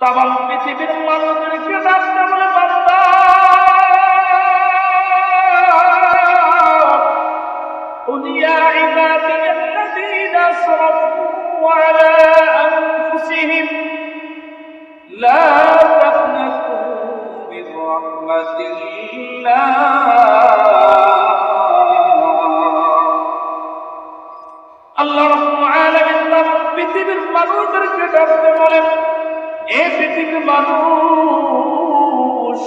তাম পৃথিবীর মানুষদেরকে ডাকতে বলে বান্দা قل يا عبادي الذين اسرفوا على انفسهم لا تقنطوا من رحمه الله আল্লাহ রাব্বুল আলামিন তার পৃথিবীর মানুষদেরকে ডাকতে বলেন এ পৃথিবীর মানুষ।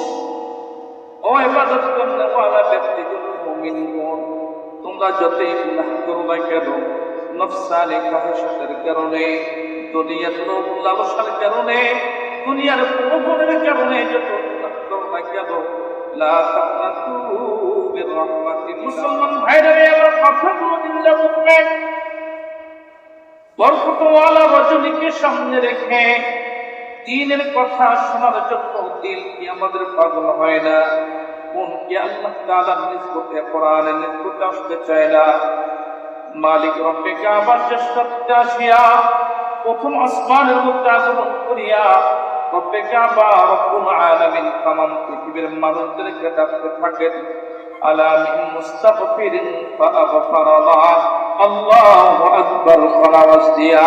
ও ইবাদত করতে ওয়ালা ব্যক্তিগণ মুমিনগণ তোমরা যতই গুনাহ করো না কেন নফসানি কাহাসাতের কারণে, দুনিয়ার লালসার কারণে, দুনিয়ার প্রলোভনের কারণে যত গুনাহ করো না কেন, লা তাকনাতু রাহমাতিল্লাহ মুসলমান ভাইরা আমার কথাগুলো দিল্লা বুঝবেন বরকতওয়ালা রজনীকে সামনে রেখে দিনের কথা শোনার জন্য দিল কি আমাদের পাগল হয় না। কোন কি আল্লাহ তাআলার নিসবতে কোরআনের নিসবতে আসতে চায় না। মালিক রব্বে আবার চেষ্টা করতে আসিয়া প্রথম আসমানের মধ্যে আগমন করিয়া রব্বে কাবা রব্বুল আলামিন তামাম পৃথিবীর মানুষদেরকে ডাকতে থাকেন। আলা মিন মুস্তাগফিরিন ফাআগফারাল্লাহ আল্লাহু আকবার খালাওয়াজ দিয়া।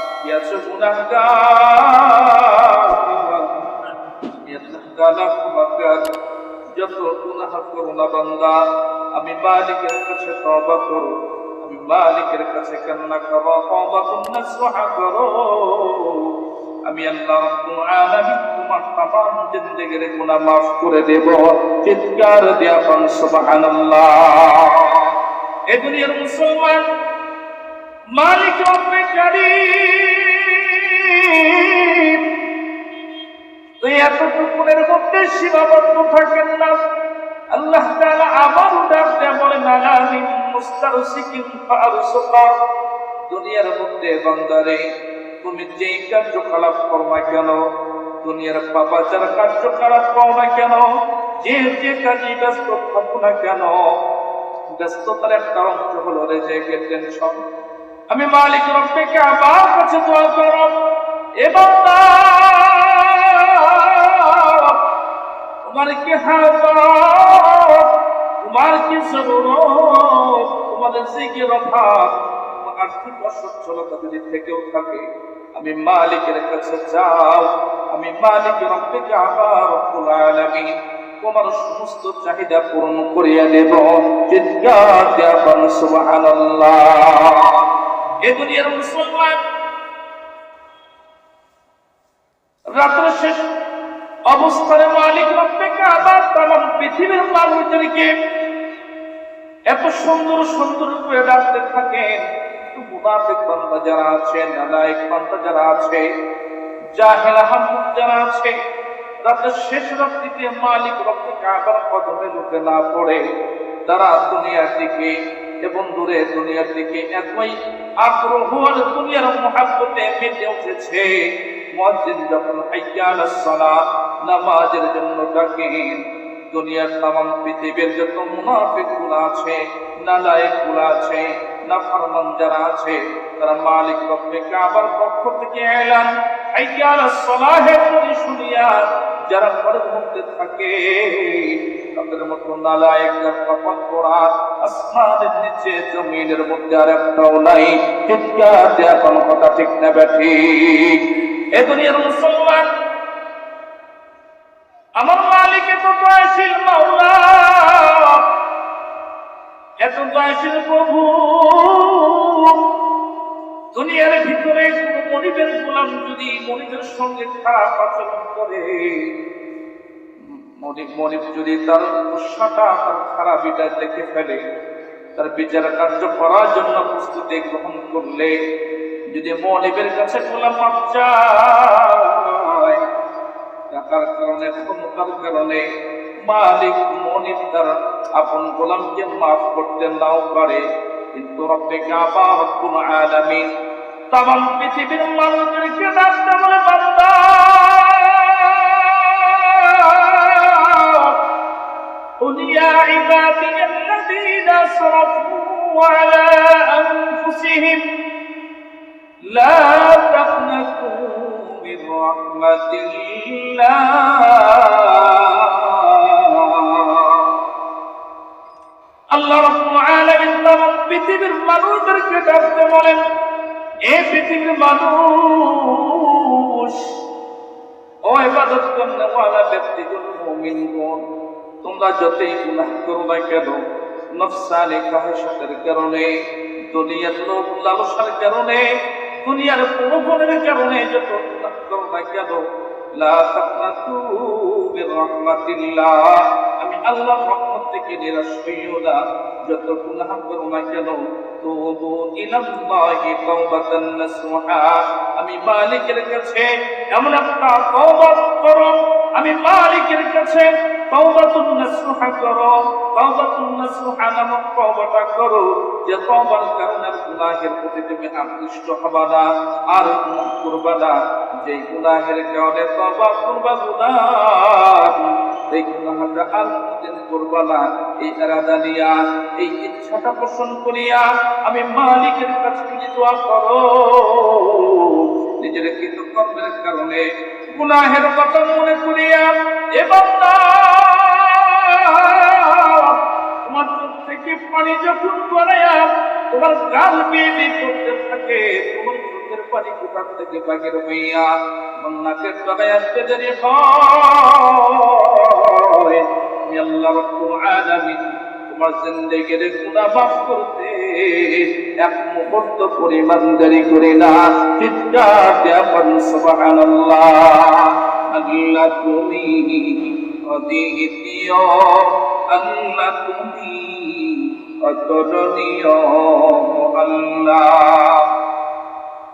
যত আমি মালিকের কাছে করো, আমি মালিকের কাছে কান্না করো। আমি আল্লাহ আলামিন তোমার করে দেব, চিৎকার দিয়া পান এ দুনিয়ার মুসলমান, মালিক কারীম তুই এতটুকুনের মধ্যে সীমাবদ্ধ থাকেন না। আল্লাহ আবার ডাক দেয়া দুনিয়ার মধ্যে বান্দারে, তুমি যেই কার্যকলাপ করো না কেন, দুনিয়ার পাপাচার কার্যকলাপ করো না কেন, যে যে কাজে ব্যস্ত থাকো না কেন, ব্যস্ততার একটা অংশ হলো রেজেকে টেনশন। আমি মালিক রব্বেকে আবার কাছে দোয়া করো এবার তোমার কি তোমার কি তোমাদের অভাব তোমার আর্থিক অসচ্ছলতা যদি থেকেও থাকে, আমি মালিকের কাছে যাও। আমি মালিক রব্বিকে আবার আলামিন তোমার সমস্ত চাহিদা পূরণ করিয়া দেব। চিৎকার বল, সুবহানাল্লাহ। এ দুনিয়ার মুসলমান রাত্র শেষ অবস্থানে মালিক রব্বেকে আবার তাম পৃথিবীর মানুষদেরকে এত সুন্দর সুন্দর করে ডাকতে থাকেন মুনাফিক বান্দা যারা যারা আছে যারা আছে, রাতের শেষ মালিক না তারা দুনিয়ার দিকে এবং দূরে দুনিয়ার দিকে আগ্রহ দুনিয়ার উঠেছে। মসজিদ যখন নামাজের জন্য ডাকেন দুনিয়ার তাম পৃথিবীর যত মুনাফিকগুলো আছে নালায়কগুলো আছে নাফরমান যারা আছে, তারা মালিক রব্বে কাবার পক্ষ থেকে এলান। হাইয়াল সালাহের যারা ঘরের মধ্যে থাকে মতো নালায়ক কখন করা, আসমানের নিচে জমিনের মধ্যে আর একটাও নাই চিৎকার কথা ঠিক না, ব্যাঠিক। দুনিয়ার মুসলমান। আমার মালিক এত দয়াশীল এত দয়াশীল প্রভু। দুনিয়ার ভিতরে মনিবের গোলাম যদি মনিবের সঙ্গে খারাপ আচরণ করে, মনিব মনিব যদি তার গুসাটা তার খারাপিটা দেখে ফেলে, তার বিচার কার্য করার জন্য প্রস্তুতি গ্রহণ করলে যদি মনিবের কাছে গোলাম মাপ চায় কারণে ক্ষমতার কারণে মালিক মনিব তার আপন গোলামকে মাফ করতে নাও পারে কিন্তু রব্বে কাবা রব্বুল আলামিন তামাম পৃথিবীর মানুষদেরকে ডাকতে বলে বান্দা قل يا عبادي الذين اسرفوا على انفسهم لا تقنطوا من رحمة الله আল্লাহ রাব্বুল আলামিন তাম পৃথিবীর মানুষদেরকে ডাকতে বলেন এ পৃথিবীর মানুষ ও ইবাদত করনেওয়ালা ব্যক্তিগণ মুমিনগণ তোমরা যতই গুনাহ করো না কেন নফসানি কাহাসাতের কারণে দুনিয়ার লোভ লালসার কারণে দুনিয়ার প্রলোভনের কারণে যত না কেন আমি আল্লাহর রহমত থেকে নিরাশ হইও না। যত গুনাহ করো না কেন? আমি মালিকের কাছে এমন একটা করো। আমি মালিকের কাছে তওবাতুন নাসুহা করো, তওবাতুন নাসুহা নামক তওবাটা করো, যে তওবার কারণে গুনাহের প্রতি তুমি আকৃষ্ট হবা না, আর গুনাহ করবা না। যে গুনাহের কারণে তওবা করবা গুনাহ এই গুনাহটা আর করবা না। এই এরাদা নিয়া, এই ইচ্ছাটা পোষণ করিয়া আমি মালিকের কাছে তুমি দোয়া করো। নিজের কারণে গুনাহের কথা মনে করিয়া এবার থেকে যখন গড়াইয়া তোমার গাল বেয়ে করতে থাকে, তোমার চোখের পানি কোথার থেকে বাগের হইয়া তোমার নাকের তলায় আসতে দেরি হয়? আল্লাহ রাব্বুল আলামিন তোমার জিন্দেগির গুনাহ মাফ করতে এক মুহূর্ত পরিমাণ দেরি করি না। চিৎকার দেয়া পারেন সুবহানাল্লাহ। আল্লাহ তুমি অদ্বিতীয় আল্লাহ তুমি অতুলনীয় আল্লাহ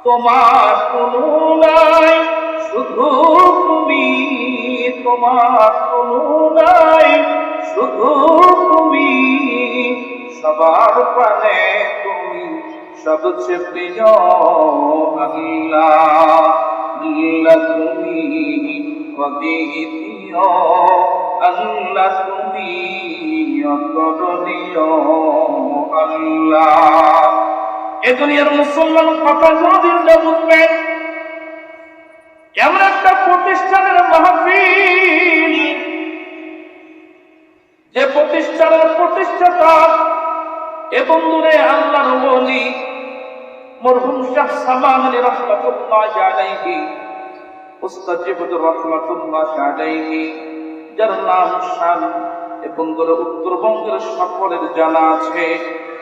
তোমার কোনো নাই শুধু তুমি, তোমার কোনো নাই শুধু তুমি, সবার প্রাণে তুমি সবচেয়ে প্রিয় আল্লাহ। আল্লাহ তুমি অদ্বিতীয়, আল্লাহ তুমি এ দুনিয়ার মুসলমান কথা কোনদিন না বুঝবেন এমন একটা প্রতিষ্ঠানের মাহফিল। যে প্রতিষ্ঠানের প্রতিষ্ঠাতা এবং দূরে আল্লাহর বলি মরহুম শাহ আলী রহমাতুল্লাহ আলাইহি উস্তাজিবুর রহমাতুল্লাহ আলাইহি, যার নাম শান এবং ধরে উত্তরবঙ্গের সকলের জানা আছে।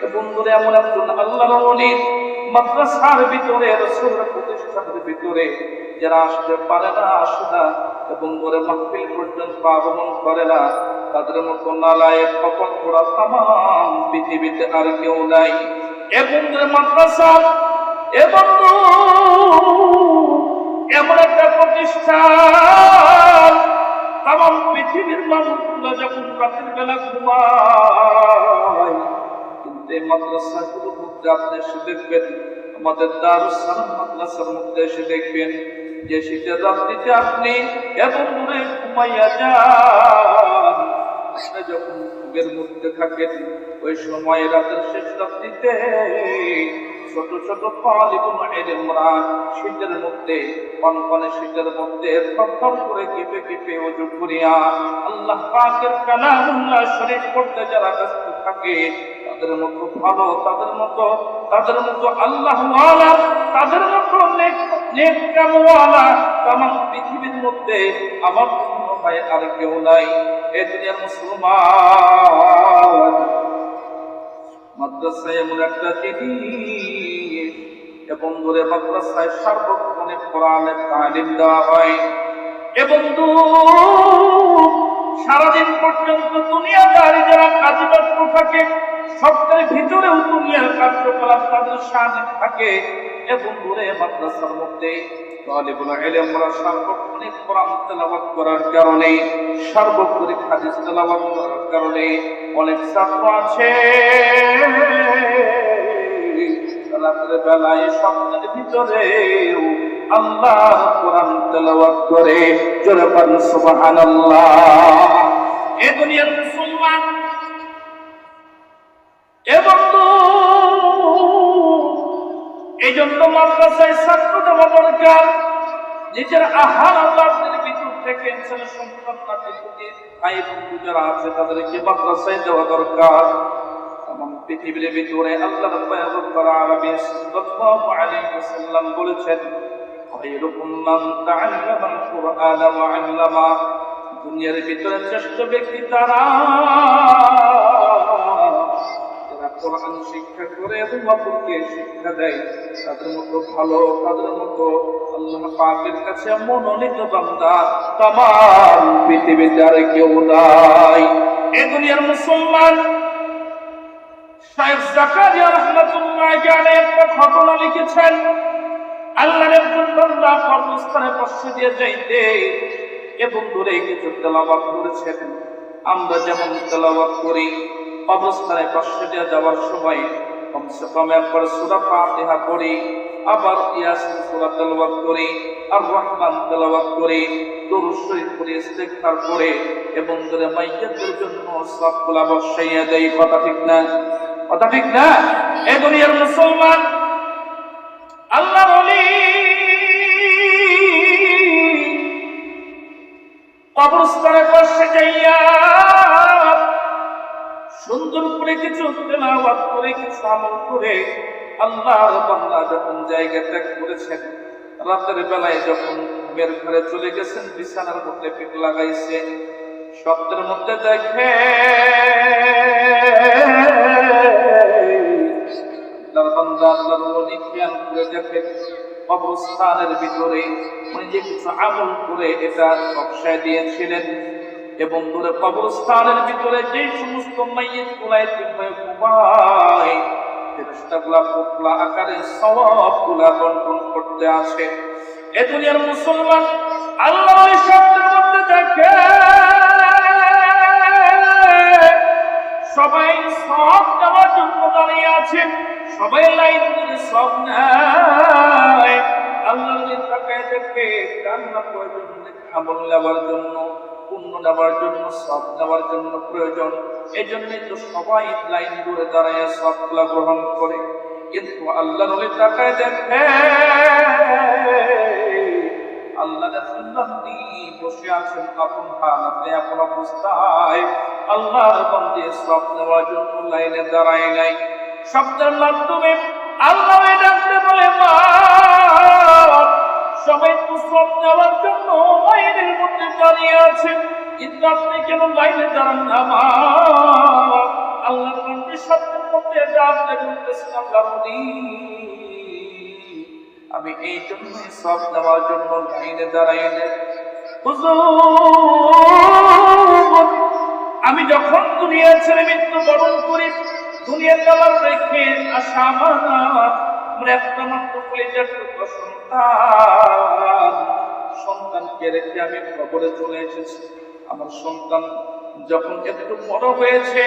এবং ধরে এমন একজন আল্লাহর ওলির মাদ্রাসার ভিতরে, রসুলের প্রতিষ্ঠানের ভিতরে, যারা আসতে পারে না, আসে না এবং ধরে মাহফিল পর্যন্ত আগমন করে না। তাদের মতো নালায় কপন করা তাম পৃথিবীতে আর কেউ নাই। এবং ধরে মাদ্রাসা এবং এমন একটা প্রতিষ্ঠান তাম পৃথিবীর মানুষগুলো যখন রাতের বেলা ঘুমায়, কিন্তু এই মাদ্রাসাগুলোর মধ্যে আপনি এসে দেখবেন, আমাদের দারুস সালাম মাদ্রাসার মধ্যে এসে দেখবেন যে শীতের রাত্রিতে আপনি এত দূরে ঘুমাইয়া যান, আপনি যখন ঘুমের মধ্যে থাকেন, ওই সময় রাতের শেষ রাত্রিতে ছোট ছোট পালিগুলো এলেমরা শীতের মধ্যে, কনকনে শীতের মধ্যে থরথর করে কেঁপে কেঁপে ওজু করিয়া আল্লাহ পাকের কালামুল্লাহ শরীফ করতে যারা ব্যস্ত থাকে, তাদের মতো ভালো, তাদের মতো তাদের মতো আল্লাহ তাদের মতো নেক নেক পৃথিবীর মধ্যে আমার কোনো ভাই আর কেউ নাই। এ দুনিয়ার মুসলমান। মাদ্রাসায় এমন একটা জিনিস এবং দূরে মাদ্রাসায় সার্বক্ষণিক কোরআনের তালিম দেওয়া হয়। এবং সারাদিন পর্যন্ত দুনিয়াদারি যারা কাজ ব্যস্ত থাকে সপ্তাহের ভিতরেও দুনিয়ার কার্যকলাপ তাদের সামনে থাকে। এবং দূরে মাদ্রাসার মধ্যে সার্বক্ষণিক কোরআন তেলাওয়াত করার কারণে, সার্বক্ষণিক হাদিস করার কারণে অনেক ছাত্র আছে। রাতের বেলায় স্বপ্নের ভিতরেও আল্লাহ কোরআন তেলাওয়াত করে। জোরে পান সুবহানাল্লাহ। এ দুনিয়ার মুসলমান এবং এই জন্য মাদ্রাসায় ছাত্র দেওয়া দরকার। নিজের আহার আল্লাহদের ভিতর থেকে ছেলে সন্তান নাতি পুতি ভাই বন্ধু যারা আছে তাদেরকে মাদ্রাসায় দেওয়া দরকার। পৃথিবীর ভিতরে আল্লাহর পয়গম্বর আরবি সাল্লাল্লাহু আলাইহি ওয়াসাল্লাম বলেছেন খায়রুকুম দুনিয়ার ভিতরে শ্রেষ্ঠ ব্যক্তি তারা। যারা কোরআন শিক্ষা করে এবং অপরকে শিক্ষা দেয়, তাদের মতো ভালো, তাদের মতো আল্লাহ পাকের কাছে মনোনীত বান্দা তামাম পৃথিবীতে আর কেউ নাই। এ দুনিয়ার মুসলমান ঘটনা লিখেছেন। দিয়ে যাইতে এবং দূরে কিছু করেছেন। আমরা যেমন তেলাওয়াত করি অবস্থানে পাশে দিয়ে যাওয়ার সময় কমসে কম একবার সূরা ফাতিহা করি আবার ইয়াসিন সূরা তেলাওয়াত করি, আর রহমান তেলাওয়াত করি ইস্তেগফার করে এবং দূরে মাইয়াতের জন্য সবগুলা বসাইয়া দেই, কথা ঠিক না? কথা ঠিক না? এ দুনিয়ার মুসলমান কবরস্থানে যাইয়া সুন্দর করে কিছু তেলাওয়াত করে, কিছু আমল করে আল্লাহর বান্দা যখন জায়গা ত্যাগ করেছেন, রাতের বেলায় যখন ঘুমের ঘরে চলে গেছেন, বিছানার মধ্যে পিঠ লাগাইছে, স্বপ্নের মধ্যে দেখে দেখেন কবরস্থানের ভিতরে উনি যে কিছু আমল করে এটা নকশায় দিয়েছিলেন এবং দূরে কবরস্থানের ভিতরে যে সমস্ত মাইয়ের এ দুনিয়ার মুসলমান আল্লাহ ওই সবাই সব নেওয়ার জন্য দাঁড়িয়ে আছে সবাই লাইন ধরে সব নেয় আল্লাহ তাকায় দেখে, কান্না প্রয়োজন আমল নেওয়ার জন্য, পুণ্য নেওয়ার জন্য, সব নেওয়ার জন্য প্রয়োজন এই জন্যই তো সবাই লাইন ধরে দাঁড়ায় সবগুলা গ্রহণ করে। কিন্তু আল্লাহ নবী তাকায় দেখে, আল্লাহ রাসূলুল্লাহি বসে আছেন আপন হালাতে, আপন অবস্থায়, আল্লাহর বান্দে সব নেওয়ার জন্য লাইনে দাঁড়ায় নাই। শব্দের মাধ্যমে আল্লাহ ডাকতে বলে সবাই তো সব নেওয়ার জন্য লাইনের মধ্যে দাঁড়িয়ে আছে। কিন্তু আপনি কেন লাইনে দাঁড়ান না, মা? বান্দে শব্দের মধ্যে ডাকতে বলতেছেন আল্লাহ আমি এই জন্যই সব নেওয়ার জন্য লাইনে দাঁড়াই আমি যখন দুনিয়া ছেড়ে মৃত্যু বরণ করি দুনিয়া যাওয়ার রেখে আসা আমার আমার একটা মাত্র সন্তানকে রেখে আমি কবরে চলে এসেছি। আমার সন্তান যখন একটু বড় হয়েছে,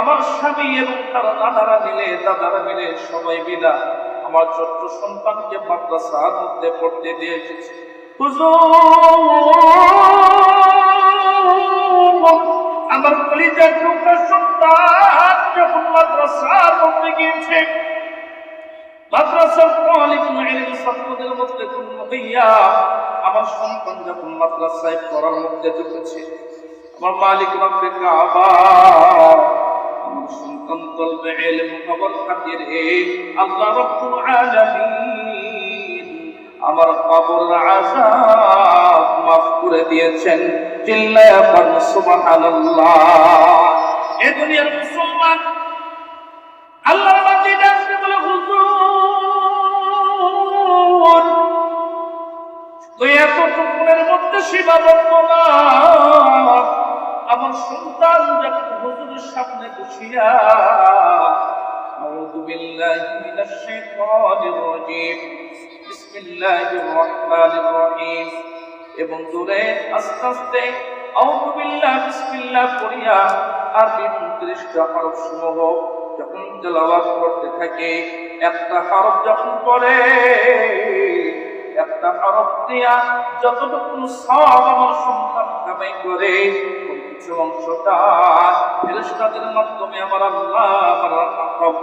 আমার স্বামী এবং তার দাদারা মিলে দাদারা মিলে সবাই মিলা আমার ছোট্ট সন্তানকে মাদ্রাসার মধ্যে পড়তে দিয়ে এসেছে। আমার কলিজার টুকরা সন্তান যখন মাদ্রাসার মধ্যে গিয়েছে। মাদ্রাসার তালিবুল ইলম ছাত্রদের মধ্যে হইয়া আমার সন্তান যখন মাদ্রাসায় পড়ার মধ্যে ঢুকেছে, আমার মালিক রব্বে কাবা সন্তান তলবে ইলম খবর খাতিরে আল্লাহ রব্বুল আলামিন আমার কবর আযাব মাফ করে দিয়েছেন। চিল্লায়া পড়ুন সুবহানাল্লাহ এ দুনিয়ার সীমাবদ্ধ না আমার সন্তান যখন হুজুরের সামনে বসিয়া أعوذ بالله من الشيطان الرجيم بسم বিসমিল্লাহির রহমানির রহিম এবং জোরে আস্তে আস্তে আউযু বিল্লাহি বিসমিল্লাহ পড়িয়া আরবি 29টা হরফ সমূহ যখন তেলাওয়াত করতে থাকে একটা হরফ যখন পড়ে একটা হরফ দিয়া যতটুকু সব আমার সন্তান কামাই করে কিছু অংশটা ফেরেশতাদের মাধ্যমে আমার আল্লাহ, আমার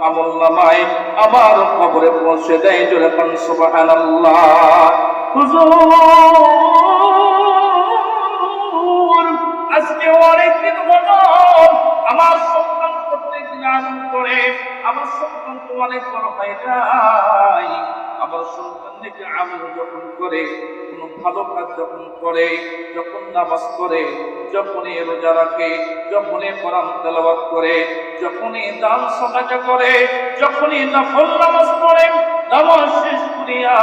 আমল নামায় আমার কবরে পৌঁছে দেয় জোরে পান হুজুর, আজকে অনেকদিন হলো আমার সন্তান প্রত্যেকদিন আনন্দ করে, আমার সন্তান তো অনেক বড় হয় নাই আমার সন্তান থেকে আমল যখন করে, কোন ভালো কাজ যখন করে, যখন নামাজ করে যখনই রোজা রাখে, যখনই কোরআন তেলাওয়াত করে, যখনই দান সদাকা করে, যখনই নফল নামাজ পড়ে, নামাজ শেষ করিয়া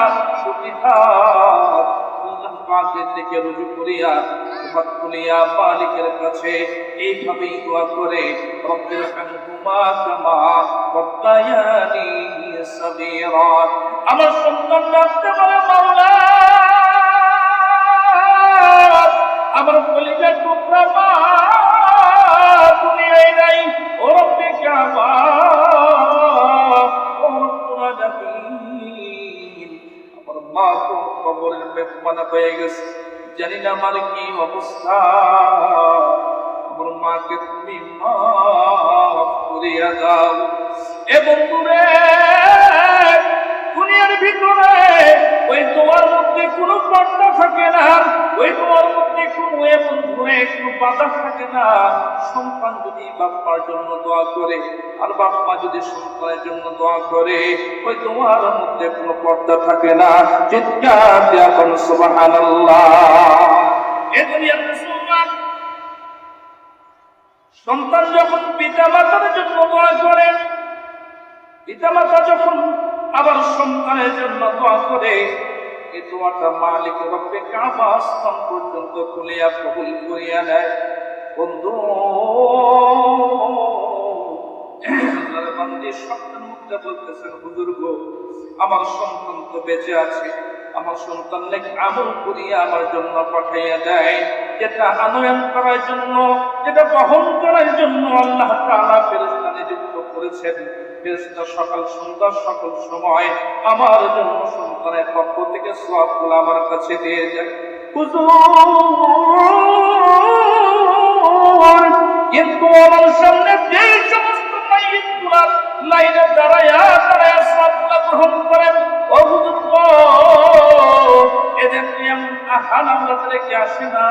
কাছে এইভাবেই দোয়া করে আমার সন্তান ডাকতে পারে আমার কলিজার টুকরা মা দুনিয়ায় নাই। ও রব্বে আমার মা তো কবরের মেহমানা হয়ে গেছে। জানি না আমার কি অবস্থা। আমার মাকে তুমি মাফ করিয়া দাও। এবং দূরে পর্দা থাকে না, ওই তোমার মধ্যে কোনো এবং ধরে কোনো বাধা থাকে না। সন্তান যদি বাপ্পার জন্য দোয়া করে, আর বাপ্পা যদি সন্তানের জন্য দোয়া করে, ওই তোমার মধ্যে কোনো পর্দা থাকে না। চিৎকার দিয়া কোন সুবহানাল্লাহ। এ দুনিয়ার মুসলমান, সন্তান যখন পিতা মাতার জন্য দোয়া করে পিতা মাতা যখন আবার সন্তানের জন্য দোয়া করে এই দোয়াটা মালিক রব্বে পর্যন্ত খুলিয়া কবুল করিয়া নেয়। বন্ধু গো, আমার সন্তান তো বেঁচে আছে। আমার সন্তান লেখ আমল করিয়া আমার জন্য পাঠাইয়া দেয়। যেটা আনয়ন করার জন্য, যেটা বহন করার জন্য আল্লাহ নিযুক্ত করেছেন। সকাল সন্ধ্যা সকল সময় আমার জন্য সন্তানের পক্ষ থেকে সওয়াবগুলো আমার কাছে দিয়ে যায় আমার সামনে যে সমস্ত লাইনে দাঁড়ায়া দাঁড়ায়া সবগুলা গ্রহণ করেন এদের নিয়ম আহান আমরা রেখে আসে না।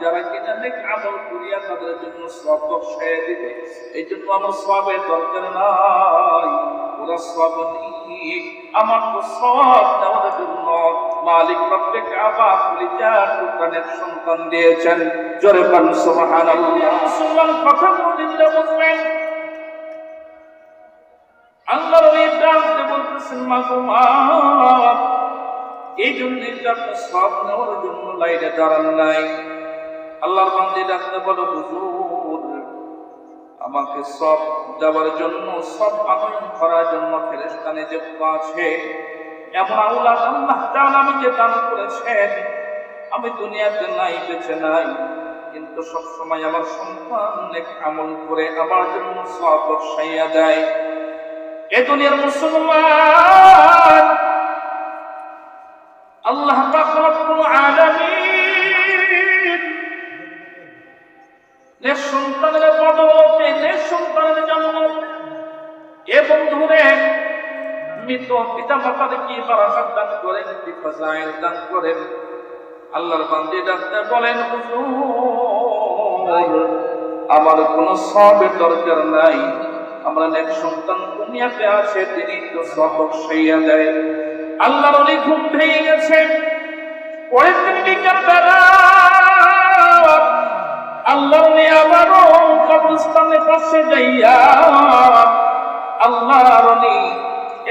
যারা কিনা নেক আমল করিয়া তাদের জন্য সব বসায় দিবে। এই জন্য আমার সবের দরকার নাই। ওরা সব আমার তো সব দেওয়ার জন্য মালিক রব্বে কাবা কলিজার টুকরানের সন্তান দিয়েছেন। জোরে পান সুবহানাল্লাহ। মুসলমান কথা বলতে বুঝবেন আল্লাহর ওই ডাকতে বলতেছেন মাগুমা এই জন্য সব নেওয়ার জন্য লাইনে দাঁড়ান নাই। আল্লাহর বান্দি ডাকতে বলো আমাকে সব দেওয়ার জন্য, সব আনয়ন করার জন্য ফেরেশতা নিযুক্ত আছে। এমন আউলাদ আল্লাহ তাআলা আমাকে দান করেছেন। আমি দুনিয়াতে নাই, বেঁচে নাই। কিন্তু সব সময় আমার সন্তান আমল করে আমার জন্য সব বসাইয়া দেয়। এ দুনিয়ার মুসলমান, আল্লাহ আলামিন সন্তানের মৃত পিতা কি করেন কি করেন? আল্লাহর বলেন আমার কোনো সবের দরকার নাই। আমরা নেক সন্তান দুনিয়াতে আছে, তিনি তো সব বসাইয়া দেয়। আল্লাহর অলি ঘুম ভেঙে গেছে। পরের দিন বিকাল আল্লাহ আবারও কবরস্থানের পাশে যাইয়া আল্লাহ রনি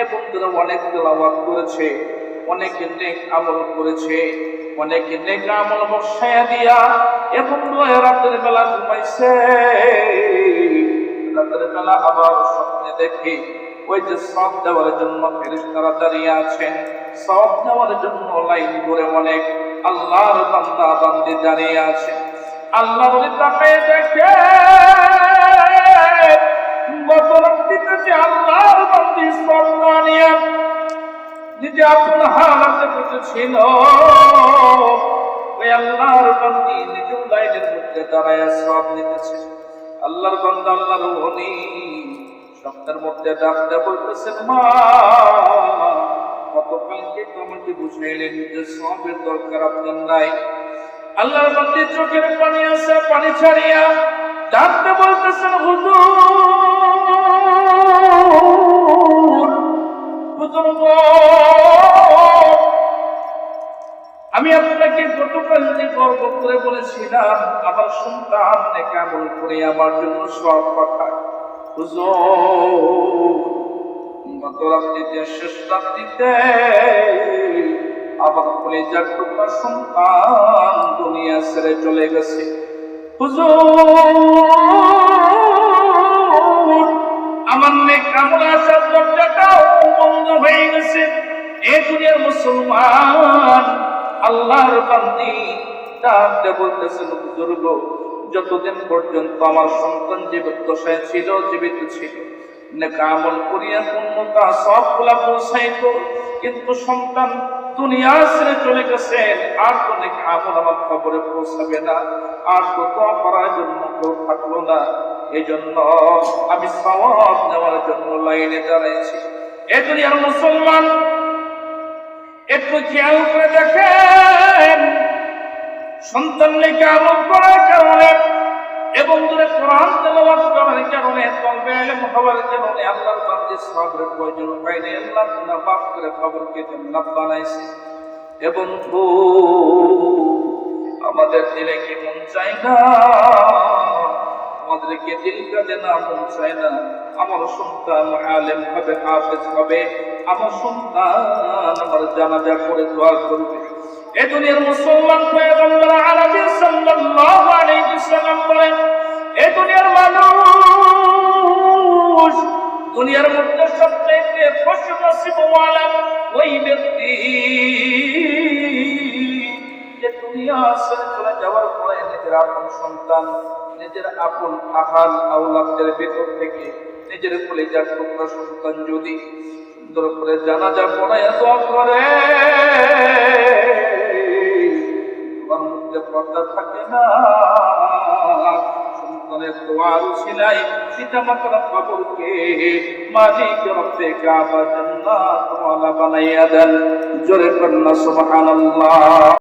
এবং তারা অনেক তেলাওয়াত করেছে, অনেক নেক আমল করেছে, অনেক নেক আমল বসায়া দিয়া এবং রাতের বেলা ঘুমাইছে। রাতের বেলা আবার স্বপ্নে দেখে ওই যে সব দেওয়ার জন্য ফেরেশতারা দাঁড়িয়ে আছেন। সব দেওয়ার জন্য লাইন করে অনেক আল্লাহর বান্দা বান্দি দাঁড়িয়ে আছে আল্লাহ বলে, তাকায় দেখে গত রাত্রিতে যে আল্লাহর বান্দি সব নিজে আপন হালাতে বসেছিল ওই আল্লাহর বান্দি নিজ লাইনের মধ্যে দাঁড়ায় সব নিতেছে আল্লাহর বান্দা, আল্লাহর অনি সপ্তাহের মধ্যে ডাকতে বলতেছেন মা, গতকালকে তো আমাকে বুঝাইলেন যে সবের দরকার আপনার নাই। আল্লাহর বান্দি চোখের পানি আছে, পানি ছাড়িয়া ডাকতে বলতেছেন, হুজুর হুজুর আমি আপনাকে গতকাল যে গর্ব করে বলেছিলাম, আমার সন্তান কেমন করে আমার জন্য সব কথা। হুজুর, গত রাত্রিতে, শেষ রাত্রিতে আমার কলেজার টুকরা সন্তান দুনিয়া ছেড়ে চলে গেছে। আমার নেক আমল আসার দরজাটাও বন্ধ হয়ে গেছে। এ দুনিয়ার মুসলমান আল্লাহর বান্দি ডাকতে বলতেছেন বুজুর্গ যতদিন পর্যন্ত আমার সন্তান জীবিত দশায় ছিল, জীবিত ছিল, নেক আমল করিয়া পূর্ণতা সবগুলা পৌঁছাইত কিন্তু সন্তান দুনিয়া ছেড়ে চলে গেছেন আর তো নেক আমল আমার খবরে পৌঁছাবে না, আর তো দোয়া করার জন্য কেউ থাকল না। এই জন্য আমি সওয়াব নেওয়ার জন্য লাইনে দাঁড়াইছি। এ দুনিয়ার মুসলমান, একটু খেয়াল করে দেখেন, সন্তান লেখে আমল করার কারণে এবং দূরে কোরআন করার কারণে কারণে আল্লাহর সবরের প্রয়োজন আল্লাহ করে বানাইছে। এবং আমাদের দিলে কি মন চায় না? আমাদেরকে দিল কাজে না, মন চায় না? আমার সন্তান আলেম হবে, হাফেজ হবে। আমার সন্তান আমার জানাজা করে দোয়া করবে। এ দুনিয়ার মুসলমান পয়গম্বর আরবি দুনিয়ার মধ্যে সবচেয়ে খুশ নসিব ওয়ালা ওই ব্যক্তি। যে দুনিয়া ছেড়ে চলে যাওয়ার পরে নিজের আপন সন্তান, নিজের আপন আহাল আউলাদের ভেতর থেকে নিজের কলেজার টুকরা সন্তান যদি সুন্দর করে জানাজা পড়ায় দোয়া করে, তোমার মধ্যে পর্দা থাকে না। সন্তানের দোয়ার ছিলাই পিতা মাতার কবরকে মালিক রব্বে কাবা জান্নাত ওয়ালা বানাইয়া জোরে কন্যা সুবহানাল্লাহ।